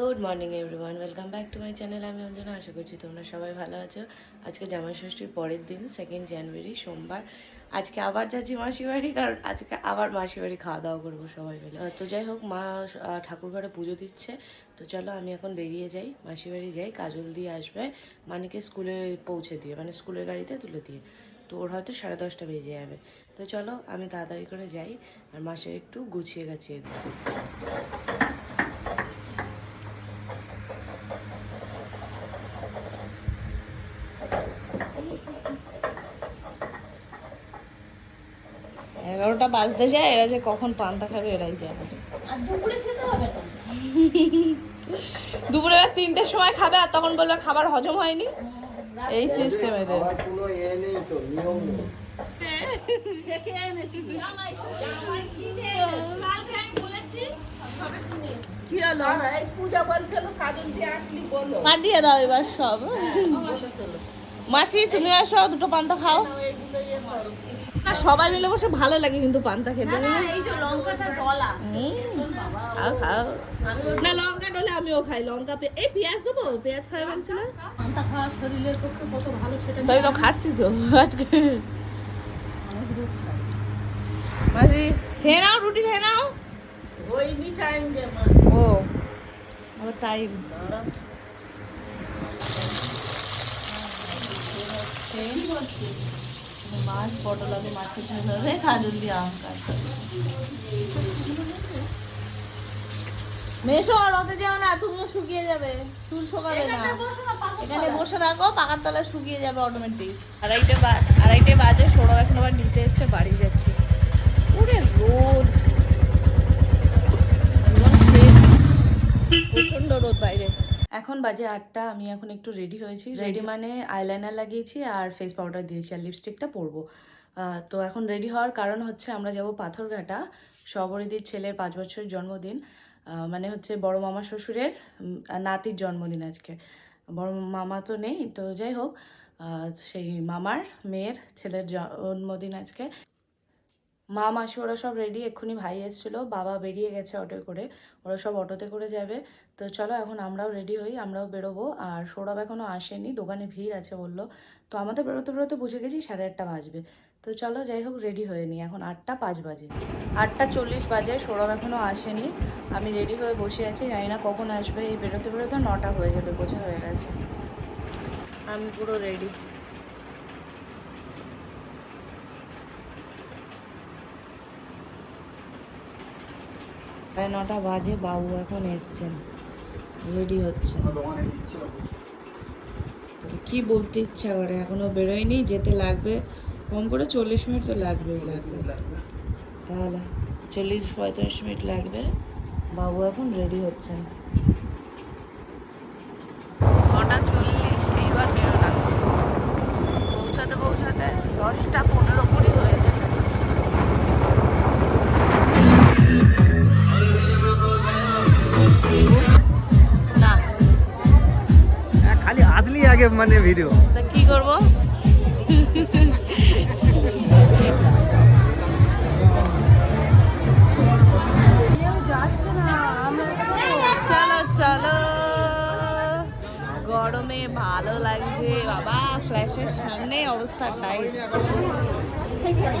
Good morning everyone, welcome back to my channel, আমি অঞ্জনা, আশা করছি তোমরা সবাই ভালো আছো। আজকে জামাই ষষ্ঠীর পরের দিন সেকেন্ড জানুয়ারি সোমবার। আজকে আবার যাচ্ছি মাসি বাড়ি কারণ আজকে আবার মাসি বাড়ি খাওয়া দাওয়া করব সবাই মিলে। তো যাই হোক, মা ঠাকুর ঘরে পুজো দিচ্ছে। তো চলো, আমি এখন বেরিয়ে যাই মাসি বাড়ি যাই, কাজল দিয়ে আসবে, মানিকে স্কুলে পৌঁছে দিয়ে মানে স্কুলের গাড়িতে তুলে দিয়ে। তো ওর হয়তো সাড়ে দশটা বেজে যাবে। তো চলো, আমি তাড়াতাড়ি করে যাই, আর মাসে একটু গুছিয়ে গাছিয়ে এগারোটা বাজতে যায় এরা যে কখন পান্তা খাবে এরাই জানে। দুপুরে তিনটের সময় খাবে আর তখন বলবে খাবার হজম হয়নি। এই সিস্টেম এদের। আর কোনো এ নেই তো নিয়ম নেই। কি হলো? পূজা বলছিল কাজল দিয়ে আসলি বলো। পাঠিয়ে দাও এবার সব। মাসি তুমি আসো দুটো পান্তা খাও। না সবাই মিলে বসে ভালো লাগে কিন্তু পান্তা খেতে। এই যে লঙ্কাটা ডলা হুম, খাও খাও। না লঙ্কা ডলে আমিও খাই লঙ্কা পে- এই পেঁয়াজ দেবো? পেঁয়াজ বলছিল খাওয়া শরীরের পক্ষে কত ভালো সেটা তাই তো খাচ্ছি তো আজকে। খেয়ে নাও রুটি খেয়ে নাও। টাইম ও আবার টাইম মাছ পটল আলু মাছের ঝোল হবে দিয়ে আম কাটতে মেশো রতে যেও না তুমিও শুকিয়ে যাবে। চুল শুকাবে না। এখানে বসে থাকো পাকার তলায় শুকিয়ে যাবে অটোমেটিক আড়াইটে আড়াইটে বাজে সৌরভ এখন আবার নিতে এসছে বাড়ি যাচ্ছি। ওরে রোদ। জীবন শেষ। প্রচণ্ড রোদ বাইরে। এখন বাজে আটটা আমি এখন একটু রেডি হয়েছি। রেডি মানে আইলাইনার লাগিয়েছি আর ফেস পাউডার দিয়েছি আর লিপস্টিকটা পরবো। তো এখন রেডি হওয়ার কারণ হচ্ছে আমরা যাব পাথরঘাটা সবরিদির ছেলের পাঁচ বছরের জন্মদিন। মানে হচ্ছে বড় মামা শ্বশুরের নাতির জন্মদিন আজকে। বড় মামা তো নেই তো যাই হোক সেই মামার মেয়ের ছেলের জন্মদিন আজকে। মা, মাসি ওরা সব রেডি এক্ষুনি ভাই এসেছিল, বাবা বেরিয়ে গেছে অটো করে, ওরা সব অটোতে করে যাবে। তো চলো এখন আমরাও রেডি হই, আমরাও বেরোবো। আর সৌরভ এখনও আসেনি, দোকানে ভিড় আছে বলল। তো আমাদের বেরোতে বেরোতে বুঝে গেছি সাড়ে আটটা বাজবে। তো চলো যাই হোক রেডি হয়ে নি এখন আটটা পাঁচ বাজে। আটটা চল্লিশ বাজে, সৌরভ এখনও আসেনি। আমি রেডি হয়ে বসে আছি, জানি না কখন আসবে। এই বেরোতে বেরোতে নটা হয়ে যাবে, বোঝা হয়ে গেছে। আমি পুরো রেডি সাড়ে নটা বাজে, বাবু এখন এসছেন। রেডি তাহলে কি বলতে ইচ্ছা করে? এখনও বেরোয়নি, যেতে লাগবে। কম করে চল্লিশ মিনিট তো লাগবেই, লাগবে। তাহলে চল্লিশ পঁয়তাল্লিশ মিনিট লাগবে। বাবু এখন রেডি হচ্ছেন। খালি মানে ভিডিও তা কি করব? চলো চলো। গরমে ভালো লাগছে। বাবা ফ্ল্যাশের সামনে অবস্থা টাইট আগের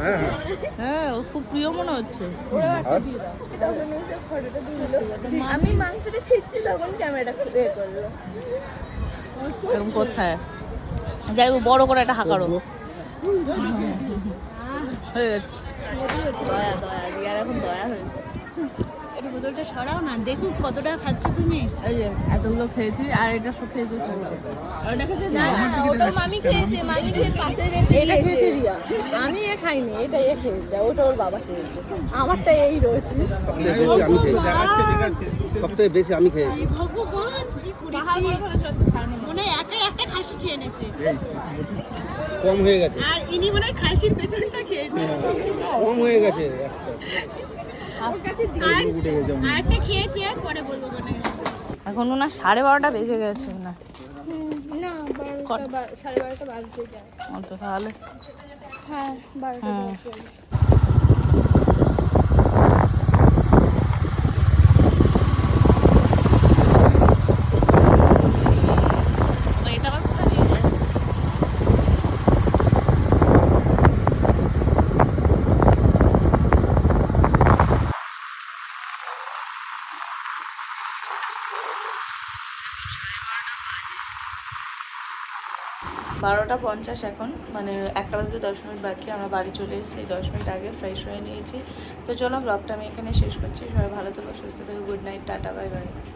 হ্যাঁ হ্যাঁ হ্যাঁ ও খুব প্রিয় মনে হচ্ছে। আমি মাংসটা ছিটছি তখন ক্যামেরাটা বের করল। এরকম কোথায়? যাই হোক, বড় করে একটা হাঁকারো হয়ে। গেছে। দয়া দয়া এখন দয়া হয়েছে। বোতলটা সরাও না দেখুক কতটা খাচ্ছ তুমি। এই যে এতগুলো খেয়েছি আর এটা সব খেয়েছি না না ওটা মামি খেয়েছে মামি খেয়ে পাশে রেখে এটা খেয়েছে রিয়া। আমি এ খাইনি এটা এ খেয়েছে ওটা ওর বাবা খেয়েছে। আমারটা এই রয়েছে। সবথেকে বেশি আমি খেয়েছি। ভগবান কি করেছি? মনে হয় একা একটা খাসি খেয়ে এনেছে। কম হয়ে গেছে। আর ইনি মনে হয় খাসির পেছনটা খেয়েছে। কম হয়ে গেছে একটা। আর আর একটা খেয়েছে পরে বলব এখন ওনার সাড়ে বারোটা বেজে গেছে না? না বারোটা বা- সাড়ে বারোটা বাজতে যায়। তাহলে। হ্যাঁ বারোটা পঞ্চাশ এখন মানে একটা বাজে দশ মিনিট বাকি, আমরা বাড়ি চলে এসেছি, দশ মিনিট আগে ফ্রেশ হয়ে নিয়েছি। তো চলো ব্লগটা আমি এখানে শেষ করছি, সবাই ভালো থেকো, সুস্থ থেকো good night tata bye by